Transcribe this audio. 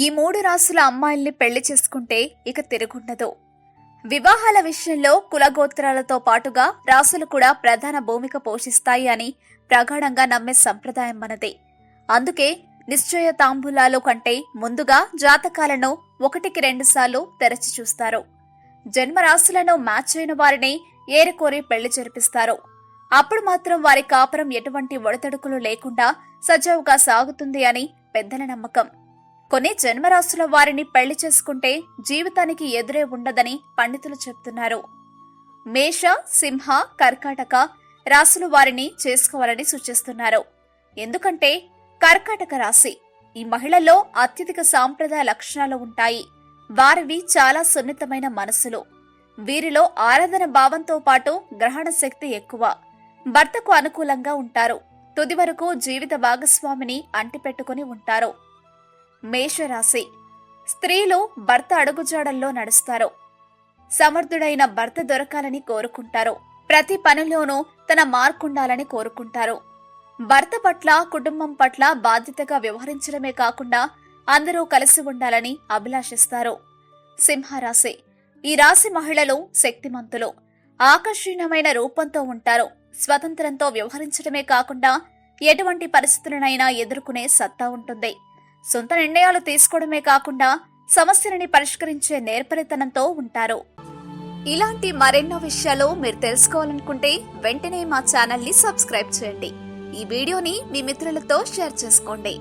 ఈ మూడు రాసుల అమ్మాయిల్ని పెళ్ళి చేసుకుంటే ఇక తిరుగుండదు. వివాహాల విషయంలో కులగోత్రాలతో పాటుగా రాసులు కూడా ప్రధాన భూమిక పోషిస్తాయి అని ప్రగాఢంగా నమ్మే సంప్రదాయం మనది. అందుకే నిశ్చయ తాంబూలాలు కంటే ముందుగా జాతకాలను ఒకటికి రెండుసార్లు తెరచి చూస్తారు. జన్మరాశులను మ్యాచ్ అయిన వారిని ఏరకోరి పెళ్ళి జరిపిస్తారు. అప్పుడు మాత్రం వారి కాపురం ఎటువంటి ఒడతడుకులు లేకుండా సజావుగా సాగుతుంది అని పెద్దల నమ్మకం. కొన్ని జన్మరాశుల వారిని పెళ్ళి చేసుకుంటే జీవితానికి ఎదురే ఉండదని పండితులు చెప్తున్నారు. మేష సింహ కర్కాటక రాశుల వారిని చేసుకోవాలని సూచిస్తున్నారు. ఎందుకంటే కర్కాటక రాశి ఈ మహిళల్లో అత్యధిక సాంప్రదాయ లక్షణాలు ఉంటాయి. వారివి చాలా సున్నితమైన మనసులు. వీరిలో ఆరాధన భావంతో పాటు గ్రహణ శక్తి ఎక్కువ. భర్తకు అనుకూలంగా ఉంటారు. తుది వరకు జీవిత భాగస్వామిని అంటిపెట్టుకుని ఉంటారు. మేషరాశి. స్త్రీలు భర్త అడుగుజాడల్లో నడుస్తారు. సమర్థుడైన భర్త దొరకాలని కోరుకుంటారు. ప్రతి పనిలోనూ తన మార్కుండాలని కోరుకుంటారు. భర్త పట్ల కుటుంబం పట్ల బాధ్యతగా వ్యవహరించడమే కాకుండా అందరూ కలిసి ఉండాలని అభిలాషిస్తారు. సింహరాశి. ఈ రాశి మహిళలు శక్తిమంతులు. ఆకర్షణీయమైన రూపంతో ఉంటారు. స్వతంత్రంతో వ్యవహరించడమే కాకుండా ఎటువంటి పరిస్థితులనైనా ఎదుర్కొనే సత్తా ఉంటుంది. సొంత నిర్ణయాలు తీసుకోవడమే కాకుండా సమస్యలని పరిష్కరించే నేర్పరితనంతో ఉంటారు. ఇలాంటి మరెన్నో విషయాలు మీరు తెలుసుకోవాలనుకుంటే వెంటనే మా ఛానల్ని సబ్స్క్రైబ్ చేయండి. ఈ వీడియోని మీ మిత్రులతో షేర్ చేసుకోండి.